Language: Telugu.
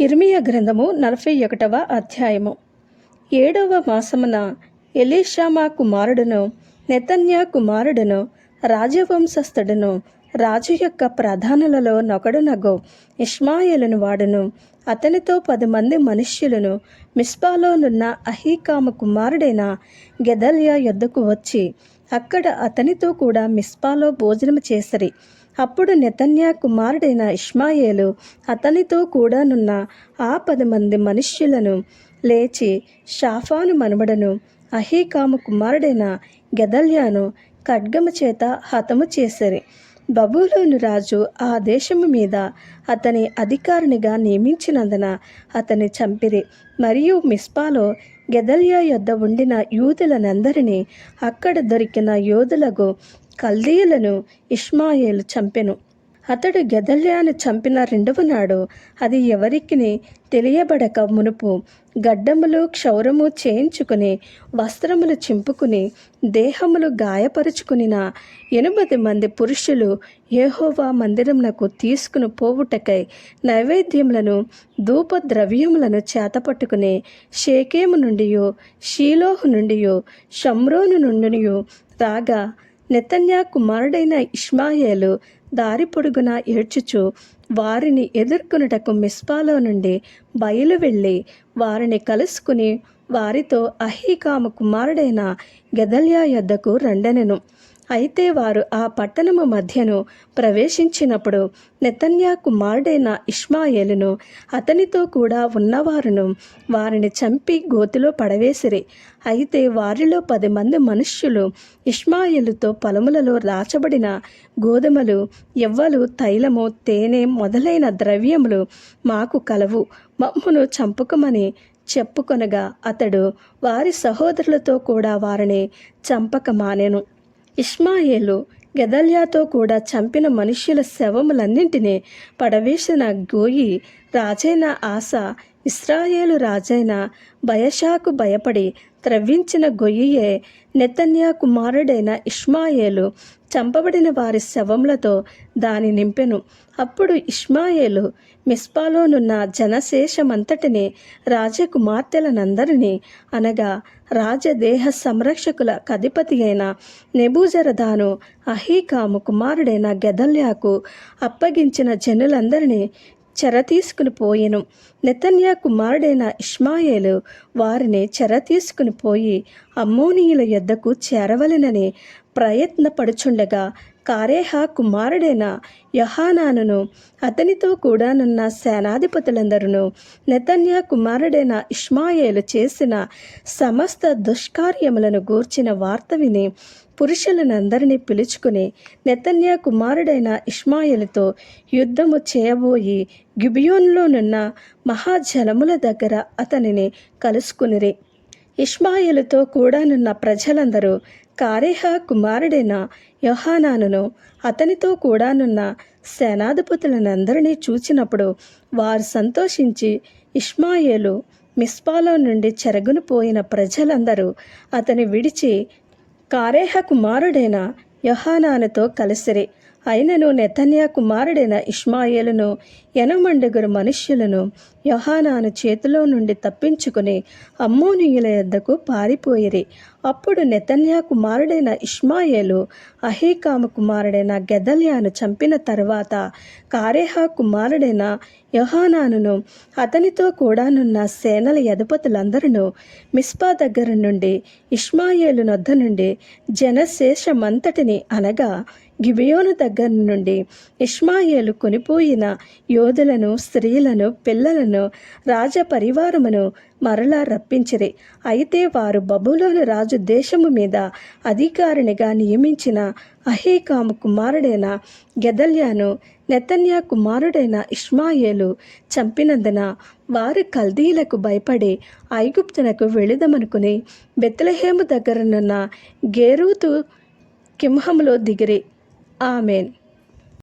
ఇర్మియా గ్రంథము నలభై ఒకటవ అధ్యాయము. ఏడవ మాసమున ఎలీషామా కుమారుడును నెతన్యా కుమారుడును రాజవంశస్థుడును రాజు యొక్క ప్రధానులలో నొకడునగు ఇష్మాయలను వాడును. అతనితో పది మంది మనుష్యులను మిస్పాలోనున్న అహీకామ కుమారుడైన గెదల్యా యొద్దకు వచ్చి అక్కడ అతనితో కూడా మిస్పాలో భోజనము చేసరి. అప్పుడు నెతన్యా కుమారుడైన ఇష్మాయేలు అతనితో కూడానున్న ఆ పది మంది మనుష్యులను లేచి షాఫాను మనుమడను అహీకాము కుమారుడైన గెదల్యాను ఖడ్గము చేత హతము చేసరి. బబులోను రాజు ఆ దేశము మీద అతని అధికారినిగా నియమించినందున అతని చంపిరి. మరియు మిస్పాలో గెదల్యా యొద్ద ఉండిన యూదులనందరినీ అక్కడ దొరికిన యోధులకు కల్దీయులను ఇష్మాయేలు చంపెను. అతడు గెదల్యాను చంపిన రెండవ నాడు అది ఎవరికి తెలియబడక మునుపు గడ్డములు క్షౌరము చేయించుకుని వస్త్రములు చింపుకుని దేహములు గాయపరుచుకునిన ఎనిమిది మంది పురుషులు ఏహోవా మందిరమునకు తీసుకుని పోవుటకై నైవేద్యములను ధూప ద్రవ్యములను చేతపట్టుకుని షేకేము నుండి షీలోహు నుండి షమ్రోను నుండి రాగా నెతన్యా కుమారుడైన ఇష్మాయేలు దారి పొడుగున ఏడ్చుచు వారిని ఎదుర్కొనుటకు మిస్పాలో నుండి బయలు వెళ్ళి వారిని కలుసుకుని వారితో అహీకామ కుమారుడైన గెదల్యా యొద్దకు రండెనెను. అయితే వారు ఆ పట్టణము మధ్యను ప్రవేశించినప్పుడు నెతన్యా కుమారుడైన ఇష్మాయేలును అతనితో కూడా ఉన్నవారును వారిని చంపి గోతిలో పడవేసిరి. అయితే వారిలో పది మంది మనుష్యులు ఇష్మాయేలుతో పొలములలో రాచబడిన గోధుమలు ఎవ్వలు తైలము తేనె మొదలైన ద్రవ్యములు మాకు కలవు. మమ్మును చంపుకమని చెప్పుకొనగా అతడు వారి సహోదరులతో కూడా వారిని చంపక మానెను ఇష్మాయేలు గెదల్యాతో కూడా చంపిన మనుష్యుల శవములన్నింటినీ పడవేసిన గోయి రాజైన ఆశ ఇస్రాయేలు రాజైన బయషాకు భయపడి త్రవ్వించిన గొయ్యియే నెతన్యా కుమారుడైన ఇష్మాయేలు చంపబడిన వారి శవములతో దాని నింపెను. అప్పుడు ఇష్మాయేలు మిస్పాలోనున్న జనశేషమంతటిని రాజకుమార్తెలనందరినీ అనగా రాజదేహ సంరక్షకుల కధిపతి అయిన నెబూజరదాను అహీకాము కుమారుడైన గెదల్యాకు అప్పగించిన జనులందరినీ చెర తీసుకుని పోయెను. నెతన్యా కుమారుడైన ఇష్మాయేలు వారిని చెర తీసుకుని పోయి అమ్మోనీయుల యొద్దకు చేరవలెనని ప్రయత్నపడుచుండగా కారేహ కుమారుడైన యహానాను అతనితో కూడానున్న సేనాధిపతులందరూ నెతన్యా కుమారుడైన ఇష్మాయేలు చేసిన సమస్త దుష్కార్యములను గూర్చిన వార్త విని పురుషులనందరినీ పిలుచుకుని నెతన్యా కుమారుడైన ఇష్మాయేలుతో యుద్ధము చేయబోయి గిబియోన్లోనున్న మహాజలముల దగ్గర అతనిని కలుసుకునిరి. ఇష్మాయేలుతో కూడానున్న ప్రజలందరూ కారేహ కుమారుడైన యోహానాను అతనితో కూడానున్న సేనాధిపతులనందరినీ చూచినప్పుడు వారు సంతోషించి ఇష్మాయేలు మిస్పాలో నుండి చెరగును పోయిన ప్రజలందరూ అతని విడిచి కారేహ కుమారుడైన యోహానానుతో కలిసిరి. అయినను నెతన్యా కుమారుడైన ఇష్మాయేలును ఎనమండుగురు మనుష్యులను యోహానాను చేతిలో నుండి తప్పించుకుని అమ్మోనీయుల యొద్దకు పారిపోయిరి. అప్పుడు నెతన్యా కుమారుడైన ఇష్మాయేలు అహీకామ కుమారుడైన గెదల్యాను చంపిన తర్వాత కారేహా కుమారుడైన యోహానానును అతనితో కూడానున్న సేనల యధిపతులందరూ మిస్పా దగ్గర నుండి ఇష్మాయేలు నొద్ద నుండి జనశేషమంతటిని అనగా గిబియోను దగ్గర నుండి ఇష్మాయేలు కొనిపోయిన యోధులను స్త్రీలను పిల్లలను రాజపరివారమును మరలా రప్పించిరి. అయితే వారు బబులోని రాజు దేశము మీద అధికారినిగా నియమించిన అహీకాము కుమారుడైన గెదల్యాను నెతన్యా కుమారుడైన ఇష్మాయేలు చంపినందున వారు కల్దీలకు భయపడి ఐగుప్తునకు వెళుదమనుకుని బెత్లహేము దగ్గరనున్న గేరూతు కింహములో దిగిరి. آمين.